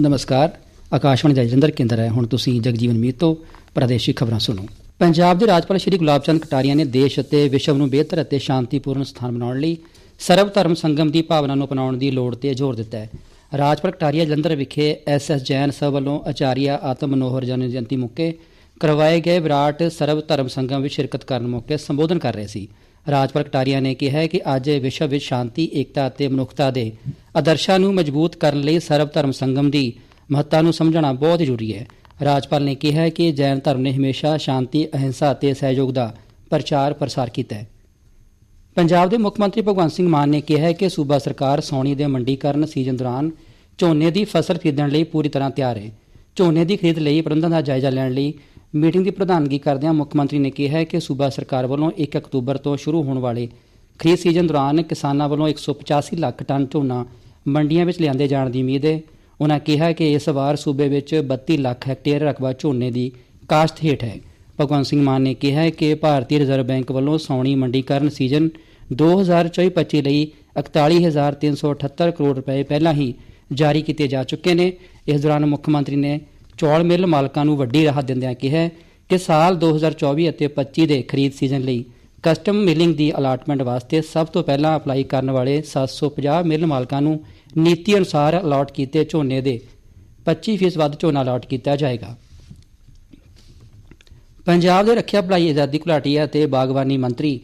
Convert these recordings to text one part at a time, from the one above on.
ਨਮਸਕਾਰ। ਆਕਾਸ਼ਵਾਣੀ ਦਾ ਜਲੰਧਰ ਕੇਂਦਰ ਹੈ। ਹੁਣ ਤੁਸੀਂ ਜਗਜੀਵਨ ਮੀਤ ਤੋਂ ਪ੍ਰਾਦੇਸ਼ਿਕ ਖਬਰਾਂ ਸੁਣੋ। ਪੰਜਾਬ ਦੇ ਰਾਜਪਾਲ ਸ਼੍ਰੀ ਗੁਲਾਬ ਚੰਦ ਕਟਾਰੀਆ ਨੇ ਦੇਸ਼ ਅਤੇ ਵਿਸ਼ਵ ਨੂੰ ਬਿਹਤਰ ਅਤੇ ਸ਼ਾਂਤੀਪੂਰਨ ਸਥਾਨ ਬਣਾਉਣ ਲਈ ਸਰਵ ਧਰਮ ਸੰਗਮ ਦੀ ਭਾਵਨਾ ਨੂੰ ਅਪਣਾਉਣ ਦੀ ਲੋੜ ਤੇ ਜ਼ੋਰ ਦਿੱਤਾ ਹੈ। ਰਾਜਪਾਲ ਕਟਾਰੀਆ ਜਲੰਧਰ ਵਿਖੇ ਐਸਐਸ ਜੈਨ ਸਭ ਵੱਲੋਂ ਆਚਾਰੀਆ ਆਤਮ ਮਨੋਹਰ ਜਨ ਜਯੰਤੀ ਮੌਕੇ ਕਰਵਾਏ ਗਏ ਵਿਰਾਟ ਸਰਬ ਧਰਮ ਸੰਗਮ ਵਿੱਚ ਸ਼ਿਰਕਤ ਕਰਨ ਮੌਕੇ ਸੰਬੋਧਨ ਕਰ ਰਹੇ ਸੀ। ਰਾਜਪਾਲ ਕਟਾਰੀਆ ਨੇ ਕਿਹਾ ਕਿ ਅੱਜ ਵਿਸ਼ਵ ਵਿੱਚ ਸ਼ਾਂਤੀ, ਏਕਤਾ ਅਤੇ ਮਨੁੱਖਤਾ ਦੇ ਆਦਰਸ਼ਾਂ ਨੂੰ ਮਜ਼ਬੂਤ ਕਰਨ ਲਈ ਸਰਬ ਧਰਮ ਸੰਗਮ ਦੀ ਮਹੱਤਤਾ ਨੂੰ ਸਮਝਣਾ ਬਹੁਤ ਜ਼ਰੂਰੀ ਹੈ। ਰਾਜਪਾਲ ਨੇ ਕਿਹਾ ਕਿ ਜੈਨ ਧਰਮ ਨੇ ਹਮੇਸ਼ਾ ਸ਼ਾਂਤੀ, ਅਹਿੰਸਾ ਅਤੇ ਸਹਿਯੋਗ ਦਾ ਪ੍ਰਚਾਰ ਪ੍ਰਸਾਰ ਕੀਤਾ ਹੈ। ਪੰਜਾਬ ਦੇ ਮੁੱਖ ਮੰਤਰੀ ਭਗਵੰਤ ਸਿੰਘ ਮਾਨ ਨੇ ਕਿਹਾ ਕਿ ਸੂਬਾ ਸਰਕਾਰ ਸੌਣੀ ਦੇ ਮੰਡੀਕਰਨ ਸੀਜ਼ਨ ਦੌਰਾਨ ਝੋਨੇ ਦੀ ਫਸਲ ਖਰੀਦਣ ਲਈ ਪੂਰੀ ਤਰ੍ਹਾਂ ਤਿਆਰ ਹੈ। ਝੋਨੇ ਦੀ ਖਰੀਦ ਲਈ ਪ੍ਰਬੰਧਾਂ ਦਾ ਜਾਇਜ਼ਾ ਲੈਣ ਲਈ ਮੀਟਿੰਗ ਦੀ ਪ੍ਰਧਾਨਗੀ ਕਰਦਿਆਂ ਮੁੱਖ ਮੰਤਰੀ ਨੇ ਕਿਹਾ ਕਿ ਸੂਬਾ ਸਰਕਾਰ ਵੱਲੋਂ 1 ਅਕਤੂਬਰ ਤੋਂ ਸ਼ੁਰੂ ਹੋਣ ਵਾਲੇ ਖਰੀਦ ਸੀਜ਼ਨ ਦੌਰਾਨ ਕਿਸਾਨਾਂ ਵੱਲੋਂ 185 ਲੱਖ ਟਨ ਝੋਨਾ ਮੰਡੀਆਂ ਵਿੱਚ ਲਿਆਂਦੇ ਜਾਣ ਦੀ ਉਮੀਦ ਹੈ ਉਹਨਾਂ ਕਿਹਾ ਕਿ ਇਸ ਵਾਰ ਸੂਬੇ ਵਿੱਚ 32 ਲੱਖ ਹੈਕਟੇਅਰ ਰਕਬਾ ਝੋਨੇ ਦੀ ਕਾਸ਼ਤ ਹੇਠ ਹੈ। ਭਗਵੰਤ ਸਿੰਘ ਮਾਨ ਨੇ ਕਿਹਾ ਕਿ ਭਾਰਤੀ ਰਿਜ਼ਰਵ ਬੈਂਕ ਵੱਲੋਂ ਸੌਣੀ ਮੰਡੀਕਰਨ ਸੀਜ਼ਨ 2024-25 ਲਈ 41378 ਕਰੋੜ ਰੁਪਏ ਪਹਿਲਾਂ ਹੀ ਜਾਰੀ ਕੀਤੇ ਜਾ ਚੁੱਕੇ ਨੇ। ਇਸ ਦੌਰਾਨ ਮੁੱਖ ਮੰਤਰੀ ਨੇ ਚੌਲ ਮਿੱਲ ਮਾਲਕਾਂ ਨੂੰ ਵੱਡੀ ਰਾਹਤ ਦਿੰਦਿਆਂ ਕਿਹਾ ਕਿ ਸਾਲ 2024 ਅਤੇ 25 ਦੇ ਖਰੀਦ ਸੀਜ਼ਨ ਲਈ ਕਸਟਮ ਮਿਲਿੰਗ ਦੀ ਅਲਾਟਮੈਂਟ ਵਾਸਤੇ ਸਭ ਤੋਂ ਪਹਿਲਾਂ ਅਪਲਾਈ ਕਰਨ ਵਾਲੇ 750 ਮਿੱਲ ਮਾਲਕਾਂ ਨੂੰ ਨੀਤੀ ਅਨੁਸਾਰ ਅਲਾਟ ਕੀਤੇ ਝੋਨੇ ਦੇ 25% ਵੱਧ ਝੋਨਾ ਅਲਾਟ ਕੀਤਾ ਜਾਏਗਾ। ਪੰਜਾਬ ਦੇ ਰੱਖਿਆ ਭਲਾਈ ਆਜ਼ਾਦੀ ਘੁਲਾਟੀਆ ਤੇ ਬਾਗਬਾਨੀ ਮੰਤਰੀ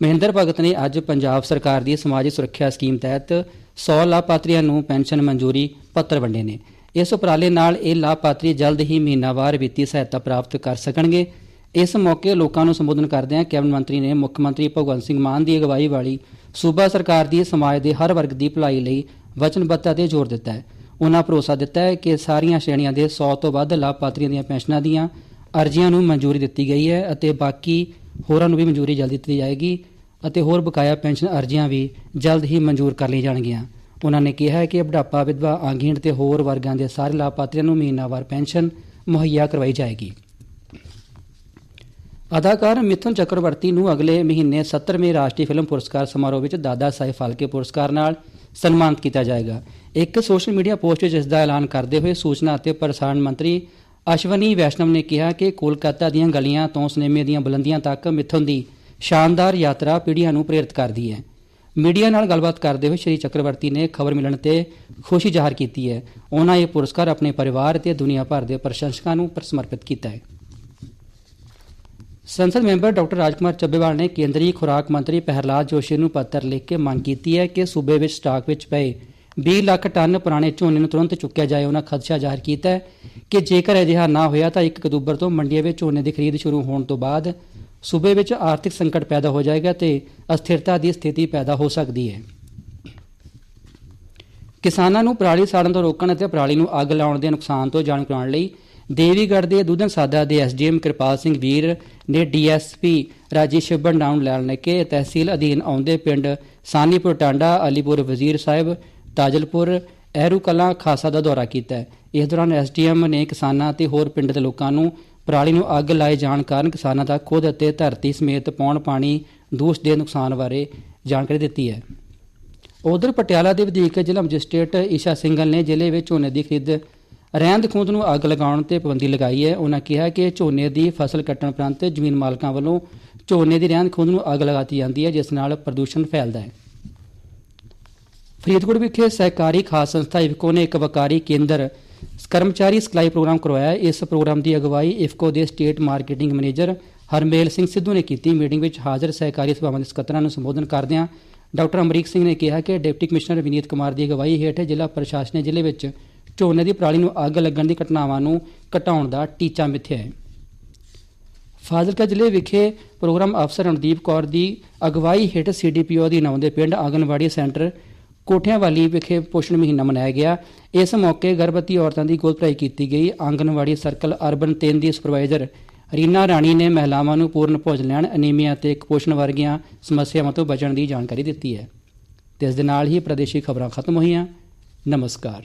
ਮਹਿੰਦਰ ਭਗਤ ਨੇ ਅੱਜ ਪੰਜਾਬ ਸਰਕਾਰ ਦੀ ਸਮਾਜੀ ਸੁਰੱਖਿਆ ਸਕੀਮ ਤਹਿਤ 100 ਲਾਭਪਾਤਰੀਆਂ ਨੂੰ ਪੈਨਸ਼ਨ ਮਨਜ਼ੂਰੀ ਪੱਤਰ ਵੰਡੇ ਨੇ। ਇਸ ਉਪਰਾਲੇ ਨਾਲ ਇਹ ਲਾਭਪਾਤਰੀ ਜਲਦ ਹੀ ਮਹੀਨਾਵਾਰ ਵਿੱਤੀ ਸਹਾਇਤਾ ਪ੍ਰਾਪਤ ਕਰ ਸਕਣਗੇ। ਇਸ ਮੌਕੇ ਲੋਕਾਂ ਨੂੰ ਸੰਬੋਧਨ ਕਰਦਿਆਂ ਕੈਬਨਿਟ ਮੰਤਰੀ ਨੇ ਮੁੱਖ ਮੰਤਰੀ ਭਗਵੰਤ ਸਿੰਘ ਮਾਨ ਦੀ ਅਗਵਾਈ ਵਾਲੀ ਸੂਬਾ ਸਰਕਾਰ ਦੀ ਸਮਾਜ ਦੇ ਹਰ ਵਰਗ ਦੀ ਭਲਾਈ ਲਈ ਵਚਨਬੱਧਤਾ ਤੇ ਜ਼ੋਰ ਦਿੱਤਾ ਹੈ। ਉਹਨਾਂ ਭਰੋਸਾ ਦਿੱਤਾ ਹੈ ਕਿ ਸਾਰੀਆਂ ਸ਼੍ਰੇਣੀਆਂ ਦੇ 100 ਤੋਂ ਵੱਧ ਲਾਭਪਾਤਰੀਆਂ ਦੀਆਂ ਪੈਨਸ਼ਨਾਂ ਦੀਆਂ ਅਰਜ਼ੀਆਂ ਨੂੰ ਮਨਜ਼ੂਰੀ ਦਿੱਤੀ ਗਈ ਹੈ ਅਤੇ ਬਾਕੀ ਹੋਰਾਂ ਨੂੰ ਵੀ ਮਨਜ਼ੂਰੀ ਜਲਦੀ ਦਿੱਤੀ ਜਾਏਗੀ ਅਤੇ ਹੋਰ ਬਕਾਇਆ ਪੈਨਸ਼ਨ ਅਰਜ਼ੀਆਂ ਵੀ ਜਲਦ ਹੀ ਮਨਜ਼ੂਰ ਕਰ ਲਈ ਜਾਣਗੀਆਂ। ਉਹਨਾਂ ਨੇ ਕਿਹਾ ਹੈ ਕਿ ਬੁਢਾਪਾ ਵਿਧਵਾ ਆਂਗਹੀਣ ਤੇ ਹੋਰ ਵਰਗਾਂ ਦੇ ਸਾਰੇ ਲਾਭਪਾਤਰੀਆਂ ਨੂੰ ਮਹੀਨਾਵਾਰ ਪੈਨਸ਼ਨ ਮੁਹੱਈਆ ਕਰਵਾਈ ਜਾਏਗੀ। ਅਦਾਕਾਰ ਮਿਥੁਨ ਚੱਕਰਵਰਤੀ ਨੂੰ ਅਗਲੇ ਮਹੀਨੇ 70ਵੇਂ ਰਾਸ਼ਟਰੀ ਫਿਲਮ ਪੁਰਸਕਾਰ ਸਮਾਰੋਹ ਵਿੱਚ ਦਾਦਾ ਸਾਹਿਬ ਫਾਲਕੇ ਪੁਰਸਕਾਰ ਨਾਲ ਸਨਮਾਨਿਤ ਕੀਤਾ ਜਾਏਗਾ। ਇੱਕ ਸੋਸ਼ਲ ਮੀਡੀਆ ਪੋਸਟ ਵਿੱਚ ਇਸ ਦਾ ਐਲਾਨ ਕਰਦੇ ਹੋਏ ਸੂਚਨਾ ਅਤੇ ਪ੍ਰਸਾਰਣ ਮੰਤਰੀ ਅਸ਼ਵਨੀ ਵੈਸ਼ਨਵ ਨੇ ਕਿਹਾ ਕਿ ਕੋਲਕਾਤਾ ਦੀਆਂ ਗਲੀਆਂ ਤੋਂ ਸਿਨੇਮੇ ਦੀਆਂ ਬੁਲੰਦੀਆਂ ਤੱਕ ਮਿਥੁਨ ਦੀ ਸ਼ਾਨਦਾਰ ਯਾਤਰਾ ਪੀੜ੍ਹੀਆਂ ਨੂੰ ਪ੍ਰੇਰਿਤ ਕਰਦੀ ਹੈ। ਮੀਡੀਆ ਨਾਲ ਗੱਲਬਾਤ ਕਰਦੇ ਹੋਏ ਸ਼੍ਰੀ ਚੱਕਰਵਰਤੀ ਨੇ ਖਬਰ ਮਿਲਣ ਤੇ ਖੁਸ਼ੀ ਜ਼ਾਹਰ ਕੀਤੀ ਹੈ। ਉਹਨਾਂ ਇਹ ਪੁਰਸਕਾਰ ਆਪਣੇ ਪਰਿਵਾਰ ਅਤੇ ਦੁਨੀਆ ਭਰ ਦੇ ਪ੍ਰਸ਼ੰਸਕਾਂ ਨੂੰ ਸਮਰਪਿਤ ਕੀਤਾ ਹੈ। ਸੰਸਦ ਮੈਂਬਰ ਡਾਕਟਰ ਰਾਜਕੁਮਾਰ ਚੱਬੇਵਾਲ ਨੇ ਕੇਂਦਰੀ ਖੁਰਾਕ ਮੰਤਰੀ ਪਹਿਰਲਾਦ ਜੋਸ਼ੀ ਨੂੰ ਪੱਤਰ ਲਿਖ ਕੇ ਮੰਗ ਕੀਤੀ ਹੈ ਕਿ ਸੂਬੇ ਵਿੱਚ ਸਟਾਕ ਵਿੱਚ ਪਏ 20 ਲੱਖ ਟਨ ਪੁਰਾਣੇ ਝੋਨੇ ਨੂੰ ਤੁਰੰਤ ਚੁੱਕਿਆ ਜਾਏ। ਉਹਨਾਂ ਖਦਸ਼ਾ ਜ਼ਾਹਰ ਕੀਤਾ ਹੈ ਕਿ ਜੇਕਰ ਅਜਿਹਾ ਨਾ ਹੋਇਆ ਤਾਂ 1 ਅਕਤੂਬਰ ਤੋਂ ਮੰਡੀਆਂ ਵਿੱਚ ਝੋਨੇ ਦੀ ਖਰੀਦ ਸ਼ੁਰੂ ਹੋਣ ਤੋਂ ਬਾਅਦ ਸੂਬੇ ਵਿੱਚ ਆਰਥਿਕ ਸੰਕਟ ਪੈਦਾ ਹੋ ਜਾਏਗਾ ਤੇ ਅਸਥਿਰਤਾ ਦੀ ਸਥਿਤੀ ਪੈਦਾ ਹੋ ਸਕਦੀ ਹੈ। ਕਿਸਾਨਾਂ ਨੂੰ ਪਰਾਲੀ ਸਾੜਨ ਤੋਂ ਰੋਕਣ ਅਤੇ ਪਰਾਲੀ ਨੂੰ ਅੱਗ ਲਾਉਣ ਦੇ ਨੁਕਸਾਨ ਤੋਂ ਜਾਣੂ ਕਰਾਉਣ ਲਈ ਦੇਵੀਗੜ੍ਹ ਦੇ ਦੁਧਨ ਸਾਦਾ ਦੇ ਐਸਡੀਐਮ ਕਿਰਪਾਲ ਸਿੰਘ ਵੀਰ ਨੇ ਡੀਐਸਪੀ ਰਾਜੇਸ਼ ਬੰਡਾਉਣ ਲੈਣ ਕੇ ਤਹਿਸੀਲ ਅਧੀਨ ਆਉਂਦੇ ਪਿੰਡ ਸਾਨੀਪੁਰ ਟਾਂਡਾ, ਅਲੀਪੁਰ ਵਜ਼ੀਰ ਸਾਹਿਬ, ਤਾਜਲਪੁਰ ਐਰੂ ਕਲਾਂ ਖਾਸਾ ਦਾ ਦੌਰਾ ਕੀਤਾ ਇਸ ਦੌਰਾਨ ਐਸਡੀਐਮ ਨੇ ਕਿਸਾਨਾਂ ਅਤੇ ਹੋਰ ਪਿੰਡ ਦੇ ਲੋਕਾਂ ਨੂੰ ਪਰਾਲੀ ਨੂੰ ਅੱਗ ਲਾਏ ਜਾਣ ਕਾਰਨ ਕਿਸਾਨਾਂ ਦਾ ਖੁਦ ਅਤੇ ਧਰਤੀ ਸਮੇਤ ਪੌਣ ਪਾਣੀ ਦੂਸ਼ ਦੇ ਨੁਕਸਾਨ ਬਾਰੇ ਜਾਣਕਾਰੀ ਦਿੱਤੀ ਹੈ। ਉਧਰ ਪਟਿਆਲਾ ਦੇ ਵਧੀਕ ਜ਼ਿਲ੍ਹਾ ਮੈਜਿਸਟ੍ਰੇਟ ਈਸ਼ਾ ਸਿੰਘਲ ਨੇ ਜ਼ਿਲ੍ਹੇ ਵਿੱਚ ਝੋਨੇ ਦੀ ਖਰੀਦ, ਰਹਿੰਦ ਖੂੰਦ ਨੂੰ ਅੱਗ ਲਗਾਉਣ ਤੇ ਪਾਬੰਦੀ ਲਗਾਈ ਹੈ। ਉਹਨਾਂ ਕਿਹਾ ਕਿ ਝੋਨੇ ਦੀ ਫਸਲ ਕੱਟਣ ਉਪਰੰਤ ਜ਼ਮੀਨ ਮਾਲਕਾਂ ਵੱਲੋਂ ਝੋਨੇ ਦੀ ਰਹਿੰਦ ਖੂੰਦ ਨੂੰ ਅੱਗ ਲਗਾਤੀ ਜਾਂਦੀ ਹੈ, ਜਿਸ ਨਾਲ ਪ੍ਰਦੂਸ਼ਣ ਫੈਲਦਾ ਹੈ। ਫਰੀਦਕੋਟ ਵਿਖੇ ਸਹਿਕਾਰੀ ਖਾਸ ਸੰਸਥਾ ਇਫਕੋ ਨੇ ਇੱਕ ਵਕਾਰੀ ਕੇਂਦਰ ਕਰਮਚਾਰੀ ਸਿਖਲਾਈ ਪ੍ਰੋਗਰਾਮ ਕਰਵਾਇਆ ਇਸ ਪ੍ਰੋਗਰਾਮ ਦੀ ਅਗਵਾਈ ਇਫਕੋ ਦੇ state marketing manager Harmel Singh Sidhu ਨੇ ਕੀਤੀ। ਮੀਟਿੰਗ ਵਿੱਚ ਹਾਜ਼ਰ ਸਹਿਕਾਰੀ ਸਭਾਵਾਂ ਦੇ ਸਕੱਤਰਾਂ ਨੂੰ ਸੰਬੋਧਨ ਕਰਦਿਆਂ ਡਾਕਟਰ ਅਮਰੀਕ ਸਿੰਘ ਨੇ ਕਿਹਾ ਕਿ ਡਿਪਟੀ ਕਮਿਸ਼ਨਰ ਵਿਨੀਤ ਕੁਮਾਰ ਦੀ ਅਗਵਾਈ ਹੇਠ ਜ਼ਿਲ੍ਹਾ ਪ੍ਰਸ਼ਾਸਨ ਨੇ ਜ਼ਿਲ੍ਹੇ ਵਿੱਚ ਝੋਨੇ ਦੀ ਪਰਾਲੀ ਨੂੰ ਅੱਗ ਲੱਗਣ ਦੀ ਘਟਨਾਵਾਂ ਨੂੰ ਘਟਾਉਣ ਦਾ ਟੀਚਾ ਮਿੱਥਿਆ ਹੈ। ਫਾਜ਼ਿਲਕਾ ਜ਼ਿਲ੍ਹੇ ਵਿਖੇ ਪ੍ਰੋਗਰਾਮ ਅਫਸਰ ਰਣਦੀਪ ਕੌਰ ਦੀ ਅਗਵਾਈ ਹੇਠ ਸੀਡੀਪੀਓ ਦੀ ਨੌਂ ਦੇ ਪਿੰਡ ਆਂਗਨਵਾੜੀ ਸੈਂਟਰ ਕੋਠਿਆਂਵਾਲੀ ਵਿਖੇ ਪੋਸ਼ਣ ਮਹੀਨਾ ਮਨਾਇਆ ਗਿਆ। ਇਸ ਮੌਕੇ ਗਰਭਵਤੀ ਔਰਤਾਂ ਦੀ ਗੋਦ ਭਰਾਈ ਕੀਤੀ ਗਈ। ਆਂਗਨਵਾੜੀ ਸਰਕਲ ਅਰਬਨ 3 ਦੀ ਸੁਪਰਵਾਈਜ਼ਰ ਰੀਨਾ ਰਾਣੀ ਨੇ ਮਹਿਲਾਵਾਂ ਨੂੰ ਪੂਰਨ ਭੋਜਨ ਲੈਣ, ਅਨੀਮੀਆ ਤੇ ਕੁਪੋਸ਼ਣ ਵਰਗੀਆਂ ਸਮੱਸਿਆਵਾਂ ਤੋਂ ਬਚਣ ਦੀ ਜਾਣਕਾਰੀ ਦਿੱਤੀ ਹੈ। ਤੇ ਇਸ ਦੇ ਨਾਲ ਹੀ ਪ੍ਰਦੇਸ਼ੀ ਖਬਰਾਂ ਖਤਮ ਹੋਈਆਂ। ਨਮਸਕਾਰ।